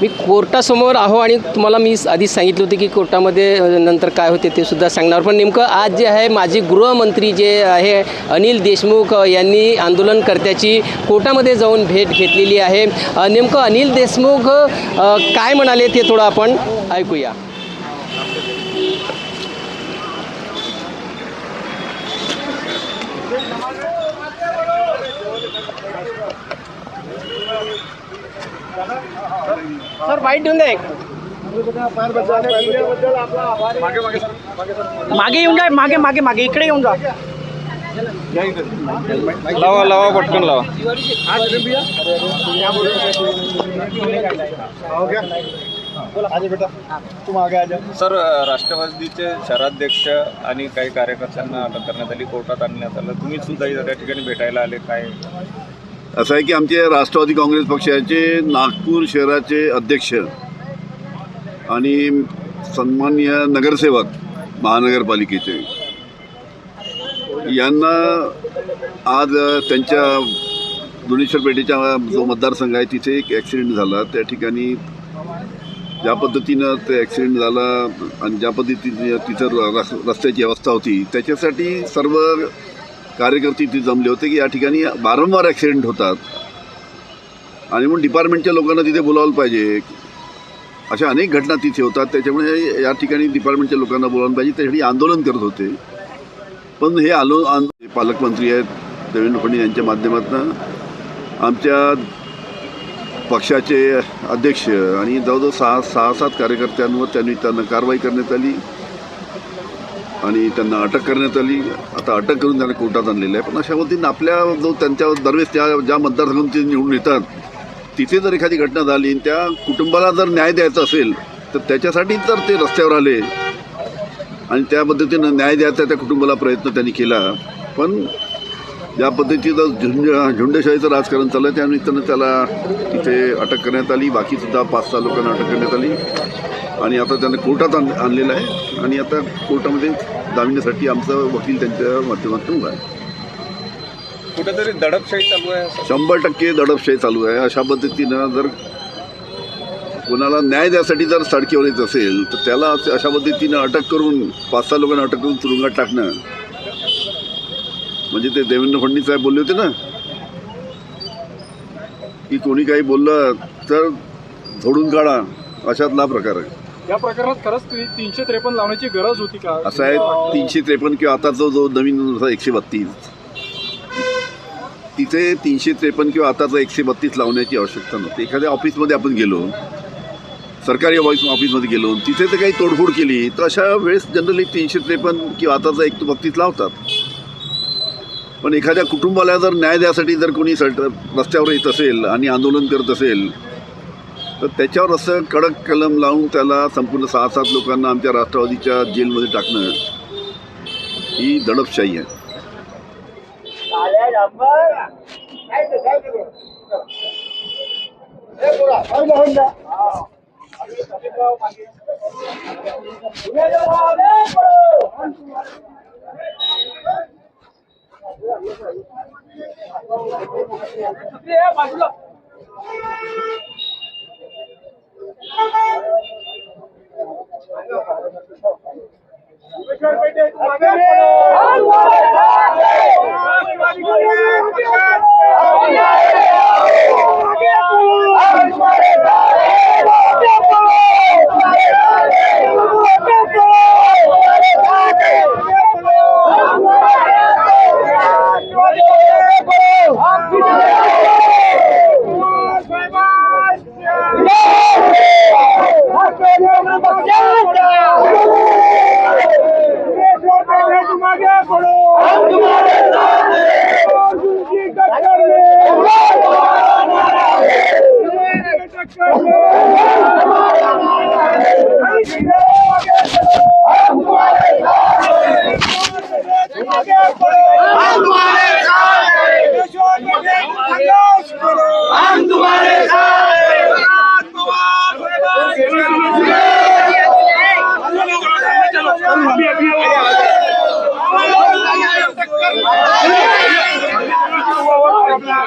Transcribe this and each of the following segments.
मी कोर्टासमोर आहो आणि तुम्हाला मी आधीच सांगितलं होतं की कोर्टामध्ये नंतर काय होते ते सुद्धा सांगणार. पण नेमकं आज जे आहे माजी गृहमंत्री जे आहे अनिल देशमुख यांनी आंदोलनकर्त्याची कोर्टामध्ये जाऊन भेट घेतलेली आहे. नेमकं अनिल देशमुख काय म्हणाले ते थोडं आपण ऐकूया. सर बाईट देऊन द्या एक. मागे येऊन जा मागे मागे मागे. इकडे येऊन जा. लावा लावा पटकन लावा. सर राष्ट्रवादीचे शहराध्यक्ष आणि काही कार्यकर्त्यांना अटक करण्यात आली कोर्टात आणण्यात आलं. तुम्ही सुद्धा इथं त्या ठिकाणी भेटायला आले काय? असं आहे की आमचे राष्ट्रवादी काँग्रेस पक्षाचे नागपूर शहराचे अध्यक्ष आणि सन्मान्य नगरसेवक महानगरपालिकेचे. यांना आज त्यांच्या दुनेश्वर पेठेच्या जो मतदारसंघ आहे तिथे एक ॲक्सिडेंट झाला. त्या ठिकाणी ज्या पद्धतीनं ते ॲक्सिडेंट झाला आणि ज्या पद्धतीने तिथं रस रस्त्याची अवस्था होती त्याच्यासाठी सर्व कार्यकर्ते तिथे जमले होते की या ठिकाणी वारंवार ॲक्सिडेंट होतात. आणि म्हणून डिपार्टमेंटच्या लोकांना तिथे बोलावलं पाहिजे. अशा अनेक घटना तिथे होतात. त्याच्यामुळे या ठिकाणी डिपार्टमेंटच्या लोकांना बोलावलं पाहिजे. त्यासाठी आंदोलन करत होते. पण हे आलो आंद पालकमंत्री आहेत देवेंद्र फडणवीस यांच्या माध्यमातून. आमच्या पक्षाचे अध्यक्ष आणि जवळजवळ सहा सहा सात कार्यकर्त्यांवर त्यांनी त्यांना कारवाई करण्यात आली. आणि त्यांना अटक करण्यात आली. आता अटक करून त्यांना कोर्टात आणलेलं आहे. पण अशा पद्धतीनं आपल्या जो त्यांच्या दरवेळेस त्या ज्या मतदारसंघातून ते निवडून येतात तिथे जर एखादी घटना झाली आणि त्या कुटुंबाला जर न्याय द्यायचा असेल तर त्याच्यासाठी जर ते रस्त्यावर आले आणि त्या पद्धतीनं न्याय द्यायचा त्या कुटुंबाला प्रयत्न त्यांनी केला. पण ज्या पद्धतीचं झुंड झुंडशाहीचं राजकारण चाललं त्या निमित्तानं त्याला तिथे अटक करण्यात आली. बाकीसुद्धा पाच सहा लोकांना अटक करण्यात आली. आणि आता त्यांना कोर्टात आण आणलेलं आहे. आणि आता कोर्टामध्ये जामिनासाठी आमचा वकील त्यांच्या माध्यमातून उभा आहे. कुठेतरी दडपशाही चालू आहे शंभर टक्के दडपशाही चालू आहे. अशा पद्धतीनं जर कोणाला न्याय द्यासाठी जर सडकीवर येत असेल तर त्याला अशा पद्धतीनं अटक करून पाच सहा लोकांना अटक करून तुरुंगात टाकणं म्हणजे ते देवेंद्र फडणवीस साहेब बोलले होते ना? की कोणी काही बोललं तर झोडून काढा. अशातला प्रकार आहे. या प्रकरणात खरंच ती- तीनशे त्रेपन्न लावण्याची गरज होती का? असं आहे तीनशे त्रेपन्न किंवा आताचा जो नवीन एकशे बत्तीस. तिथे तीनशे त्रेपन्न किंवा आताचा एकशे बत्तीस लावण्याची आवश्यकता नव्हती. एखाद्या ऑफिसमध्ये आपण गेलो सरकारी ऑफिस ऑफिसमध्ये गेलो तिथे तर काही तोडफोड केली तर अशा वेळेस जनरली तीनशे त्रेपन्न किंवा आताचा एक बत्तीस लावतात. पण एखाद्या कुटुंबाला जर न्याय द्यासाठी जर कोणी सट रस्त्यावर येत असेल आणि आंदोलन करत असेल तर त्याच्यावर असं कडक कलम लावून त्याला संपूर्ण सहा सात लोकांना आमच्या राष्ट्रवादीच्या जेलमध्ये टाकणं ही दडपशाही आहे. हो,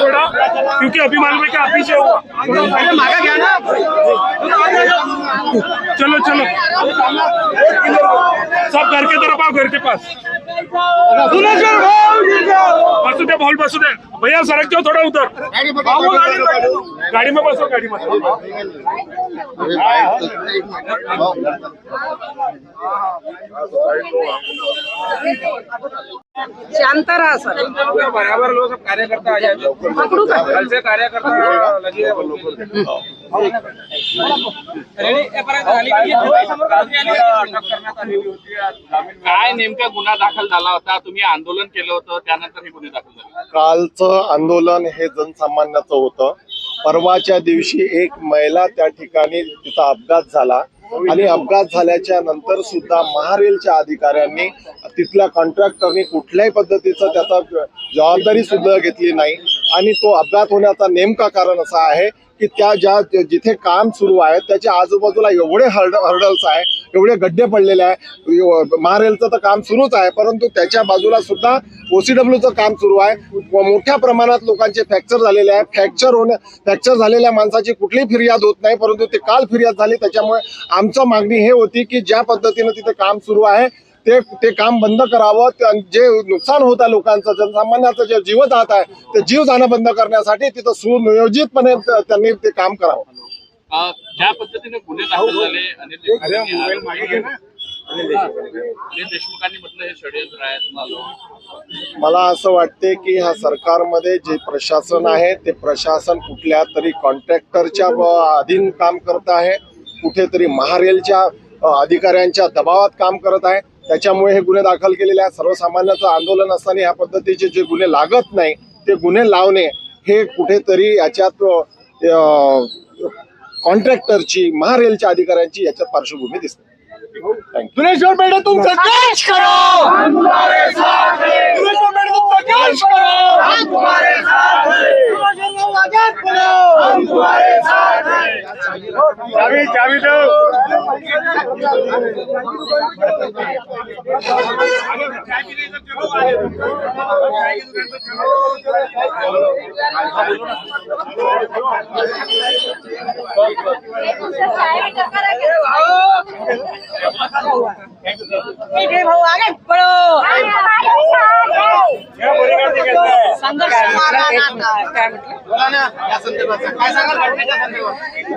थोड़ा क्योंकि अभी मालूम है कि आप ही से हुआ चलो चलो। सब घर के तरफ़ आओ, घर के पास। बसू दे भाऊ बसू भैया, सड़क जाओ थोड़ा उधर। गाड़ी में बसो, गाड़ी में शांत राहा सर. बराबर लोग सब कार्यकर्ता आ जाए। पकडू का कल से कार्यकर्ता लगे हैं लोग काय। नेमका गुन्हा दाखल झाला होता? तुम्ही आंदोलन केलं होतं त्यानंतर हे गुन्हे दाखल झाले. कालचं आंदोलन हे जनसामान्याचं होतं. परवाच्या दिवशी एक महिला त्या ठिकाणी तिचा अपघात झाला. आणि अपघात झाल्याच्यानंतर सुद्धा महारेलच्या अधिकाऱ्यांनी तिथल्या कॉन्ट्रॅक्टरनी कुठल्याही पद्धतीचं त्याचा जबाबदारी सुद्धा घेतली नाही. आणि तो अपघात होण्याचा नेमका कारण असा आहे की त्या ज्या जिथे काम सुरू आहे त्याच्या आजूबाजूला एवढे हर्ड हर्डल्स आहे एवढे गड्डे पडलेले आहे महारेलचं तर काम सुरूच आहे परंतु त्याच्या बाजूला सुद्धा ओसीडब्ल्यूचं काम सुरू आहे. मोठ्या प्रमाणात लोकांचे फ्रॅक्चर झालेले आहे. फ्रॅक्चर होण्या फ्रॅक्चर झालेल्या माणसाची कुठलीही फिर्याद होत नाही परंतु ते काल फिर्याद झाली. त्याच्यामुळे आमचं मागणी हे होती की ज्या पद्धतीनं तिथे काम सुरू आहे ते ते काम बंद करावं त्या- जे नुकसान होत आहे लोकांचं जनसामान्याचं जे जीव जात आहे ते जीव जाणं बंद करण्यासाठी तिथं सुनियोजितपणे त- त्यांनी ते काम करावं. ज्या पद्धतीने गुन्हे दाखल झाले अनिल देशमुखांनी अनिल देशमुखांनी म्हटलं हे षडयंत्र आहे तुम्हाला मला असं वाटते की ह्या सरकारमध्ये जे प्रशासन आहे ते प्रशासन कुठल्या तरी कॉन्ट्रॅक्टरच्या अधीन काम करत आहे कुठेतरी महारेलच्या अधिकाऱ्यांच्या दबावात काम करत आहे. त्याच्यामुळे हे गुन्हे दाखल केलेले आहेत. सर्वसामान्याचं आंदोलन असताना ह्या पद्धतीचे जे गुन्हे लागत नाही ते गुन्हे लावणे हे कुठेतरी याच्यात कॉन्ट्रॅक्टरची महारेलच्या अधिकाऱ्यांची याच्यात पार्श्वभूमी दिसते. दुनेश्वर पेठे तुम संघर्ष करो तुम संघर्ष हम तुम्हारे साथ हैं। आजाद करो! हम तुम्हारे साथ हैं। चाबी चाबी दो। पेठे भाऊ आगे पळो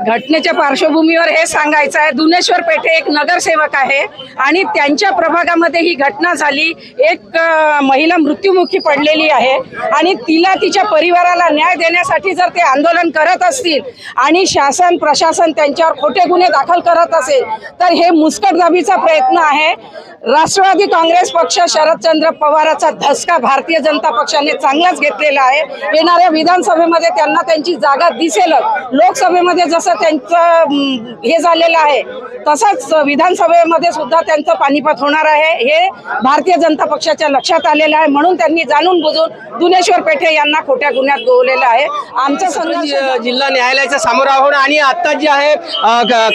घटनेच्या पार्श्वभूमीवर हे सांगायचं आहे. दुनेश्वर पेठे एक नगरसेवक आहे आणि त्यांच्या प्रभागामध्ये ही घटना झाली. एक महिला मृत्युमुखी पडलेली आहे आणि तिला तिच्या परिवाराला न्याय देण्यासाठी जर ते आंदोलन करत असतील आणि शासन प्रशासन त्यांच्यावर खोटे गुन्हे दाखल करत असेल तर हे मुस्कटदाबीचा प्रयत्न आहे. राष्ट्रवादी काँग्रेस पक्ष शरदचंद्र पवाराचा धसका भारतीय जनता पक्षाने चांगलाच घेतलेला आहे. येणाऱ्या विधानसभेमध्ये त्यांना त्यांची जागा दिसेलच. लोकसभेमध्ये जसं त्यांचं हे झालेलं आहे तसंच विधानसभेमध्ये सुद्धा त्यांचं पानिपत होणार आहे. हे भारतीय जनता पक्षाच्या लक्षात आलेलं आहे. म्हणून त्यांनी जाणून बुजून दुनेश्वर पेठे यांना खोट्या गुन्ह्यात गोवलेलं आहे. आमचं संघर्ष जिल्हा न्यायालयाच्या समोर आहोत आणि आता जे आहे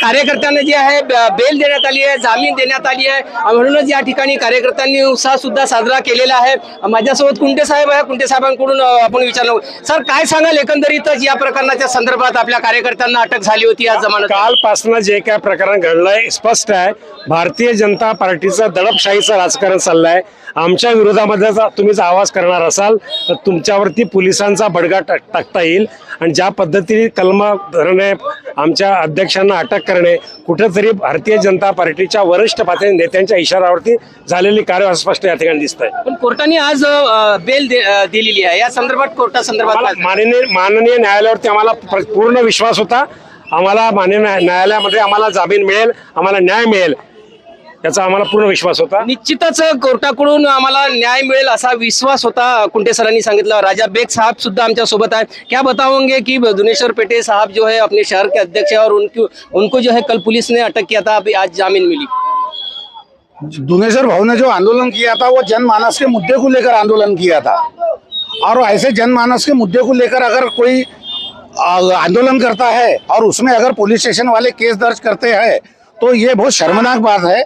कार्यकर्त्यांना जे आहे बेल देण्यात आली आहे जामीन देण्यात आली आहे. म्हणूनच या ठिकाणी कार्यकर्त्यांनी उत्साह सुद्धा साजरा केलेला आहे. माझ्यासोबत कुंटे साहेब आहे. कुंटे साहेबांकडून आपण विचारलं. सर काय सांगाल एकंदरीतच या प्रकरणाच्या संदर्भात आपल्या कार्यकर्त्यांना अटक झाली होती आज जमानत? कालपासनं जे काय प्रकरण घडलंय स्पष्ट आहे. भारतीय जनता पार्टीचं दडपशाहीचं राजकारण चाललंय. आमच्या विरोधामध्ये जर तुम्हीच आवाज करणार असाल तर तुमच्यावरती पोलिसांचा बडगा टाक टाकता येईल. आणि ज्या पद्धतीने कलम धरणे आमच्या अध्यक्षांना अटक करणे कुठेतरी भारतीय जनता पार्टीच्या वरिष्ठ पातळी नेत्यांच्या इशाऱ्यावरती झालेली कारवाई स्पष्ट या ठिकाणी दिसत आहे पण कोर्टाने आज बेल दिलेली आहे. या संदर्भात कोर्टासंदर्भात आम्हाला काय- माननीय माननीय न्यायालयावरती आम्हाला प्र- पूर्ण विश्वास होता. आम्हाला माननीय न्याय- न्यायालयामध्ये आम्हाला जामीन मिळेल आम्हाला न्याय मिळेल. याचा आम्हाला पूर्ण विश्वास होता. निश्चितच कोर्टाकडून आम्हाला न्याय मिळेल असा विश्वास होता कुंटे सरांनी सांगितलं. राजा बेग साहब सुद्धा आमच्यासोबत है क्या बताओगे कि दुनेश्वर पेटे साहब जो है अपने शहर के अध्यक्ष है और उनको उनको जो है कल पुलिस ने अटक किया था अभी आज जामीन मिली। दुनेश्वर भाऊ ने जो आंदोलन किया था वो जनमानस के मुद्दे को लेकर आंदोलन किया था। और ऐसे जनमानस के मुद्दे को लेकर अगर कोई आंदोलन करता है और उसमें अगर पुलिस स्टेशन वाले केस दर्ज करते हैं तो ये बहुत शर्मनाक बात है।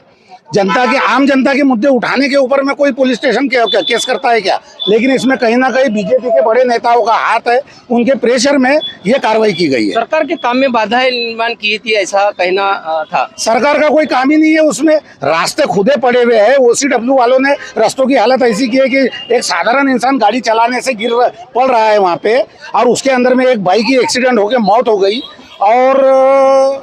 जनता के आम जनता के मुद्दे उठाने के ऊपर में कोई पुलिस स्टेशन के, के, केस करता है क्या? लेकिन इसमें कहीं ना कहीं बीजेपी के बड़े नेताओं का हाथ है उनके प्रेशर में ये कार्रवाई की गई है। सरकार के काम में बाधाएँ निर्माण की थी ऐसा कहना था। सरकार का कोई काम ही नहीं है उसमें रास्ते खुदे पड़े हुए हैं। ओसीडब्ल्यू वालों ने रास्तों की हालत ऐसी की है कि एक साधारण इंसान गाड़ी चलाने से गिर पड़ रहा है वहाँ पे और उसके अंदर में एक बाइक की एक्सीडेंट होकर मौत हो गई। और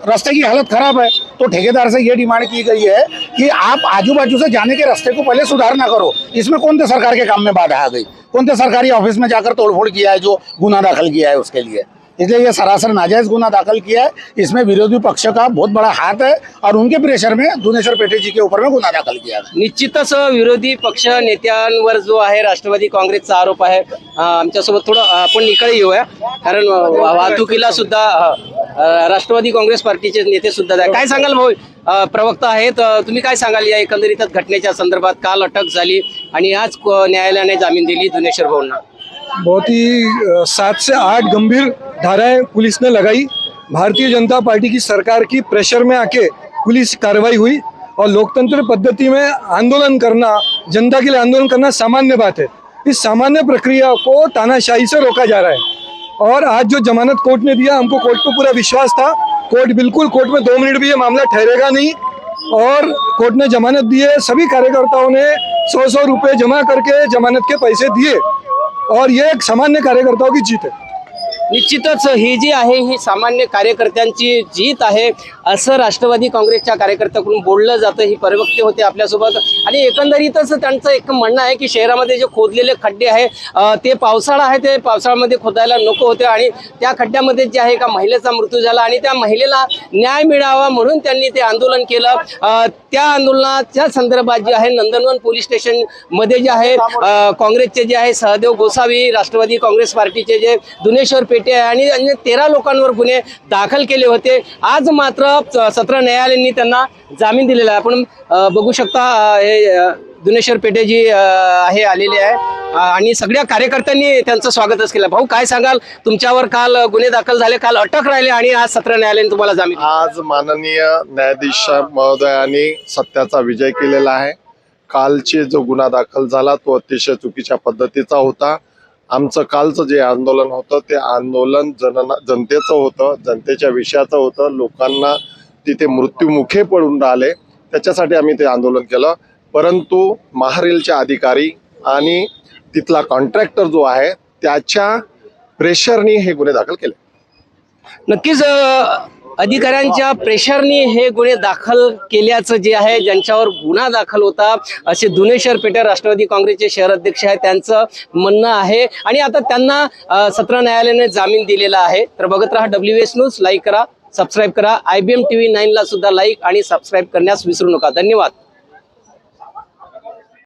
रास्ते की हालत खराब है तो ठेकेदार से ये डिमांड की गई है कि आप आजू बाजू से जाने के रास्ते को पहले सुधार ना करो। इसमें कौन से सरकार के काम में बाधा आ गई? कौन से सरकारी ऑफिस में जाकर तोड़फोड़ किया है जो गुना दाखिल किया है उसके लिए? इसलिए ये सरासर नाजायज गुना दाखिल किया है। इसमें विरोधी पक्ष का बहुत बड़ा हाथ है और उनके प्रेशर में दुनेश्वर पेटे जी के ऊपर में गुना दाखल किया है निश्चितच विरोधी पक्ष नेत्यांवर जो आहे राष्ट्रवादी काँग्रेसचा आरोप आहे आमच्यासोबत थोडं आपण इकडे येऊया. कारण वाहतुकीला सुद्धा राष्ट्रवादी काँग्रेस पार्टीचे नेते सुद्धा आहे. काय सांगाल भाऊ? प्रवक्ता आहेत. तुम्ही काय सांगाल या एकंदरीतच घटनेच्या संदर्भात? काल अटक झाली? आणि आज न्यायालयाने जामीन दिली धुनेश्वर भाऊंना? बहुत ही सात से आठ गंभीर धाराएं पुलिस ने लगाई। भारतीय जनता पार्टी की सरकार की प्रेशर में आके पुलिस कार्रवाई हुई और लोकतंत्र पद्धति में आंदोलन करना जनता के लिए आंदोलन करना सामान्य बात है। इस सामान्य प्रक्रिया को तानाशाही से रोका जा रहा है। और आज जो जमानत कोर्ट ने दिया, हमको कोर्ट पर पूरा विश्वास था। कोर्ट बिल्कुल कोर्ट में दो मिनट भी ये मामला ठहरेगा नहीं। और कोर्ट ने जमानत दिए सभी कार्यकर्ताओं ने सौ सौ रुपये जमा करके जमानत के पैसे दिए। और ये एक सामान्य कार्यकर्ताओं की जीत है। निश्चितच ही जी आहे ही सामान्य कार्यकर्त्यांची जीत आहे असं राष्ट्रवादी काँग्रेसच्या कार्यकर्त्याकडून बोललं जातं ही परिवक्ते होते आपल्यासोबत. आणि एकंदरीतच त्यांचं एक म्हणणं आहे की शहरामध्ये जे खोदलेले खड्डे आहे ते पावसाळा आहे ते पावसाळ्यामध्ये खोदायला नको होते आणि त्या खड्ड्यामध्ये जे आहे एका महिलेचा मृत्यू झाला आणि त्या महिलेला न्याय मिळावा म्हणून त्यांनी ते आंदोलन केलं. त्या आंदोलनाच्या संदर्भात जे आहे नंदनवन पोलीस स्टेशनमध्ये जे आहे काँग्रेसचे जे आहे सहदेव गोसावी राष्ट्रवादी काँग्रेस पार्टीचे जे दुनेश्वर पेटे आहे आणि अन्य तेरा लोकांवर गुन्हे दाखल केले होते. आज मात्र सत्र न्यायालयांनी त्यांना जामीन दिलेला आहे. आपण बघू शकता हे दुनेश्वर पेटे जी आहे आलेले आहे. आणि सगळ्या कार्यकर्त्यांनी त्यांचं स्वागतच केलं. भाऊ काय सांगाल? तुमच्यावर काल गुन्हे दाखल झाले. काल अटक राहिले आणि आज सत्र न्यायालयाने तुम्हाला जामीन आज माननीय न्यायाधीश महोदयांनी सत्याचा विजय केलेला आहे. कालचे जो गुन्हा दाखल झाला तो अतिशय चुकीच्या पद्धतीचा होता. आमचं कालचं जे आंदोलन होतं ते आंदोलन जनना जनतेचं होतं जनतेच्या विषयाचं होतं. लोकांना तिथे मृत्युमुखे पडून राहिले. त्याच्यासाठी आम्ही ते आंदोलन केलं. परंतु महारेलचे अधिकारी आणि तिथला कॉन्ट्रॅक्टर जो आहे त्याच्या प्रेशरनी हे गुन्हे दाखल केले. नक्कीच अधिकाऱ्यांच्या प्रेशरने हे गुन्हे दाखल केल्याचं जे आहे ज्यांच्यावर गुन्हा दाखल होता असे दुनेश्वर पेठे राष्ट्रवादी काँग्रेसचे शहर अध्यक्ष आहे त्यांचं म्हणणं आहे. आणि आता त्यांना सत्र न्यायालयाने जामीन दिलेला आहे. तर बघत राहा डब्ल्यू एस न्यूज लाईक करा सबस्क्राईब करा. I B M T V नाईनला सुद्धा लाईक आणि सबस्क्राईब करण्यास विसरू नका. धन्यवाद.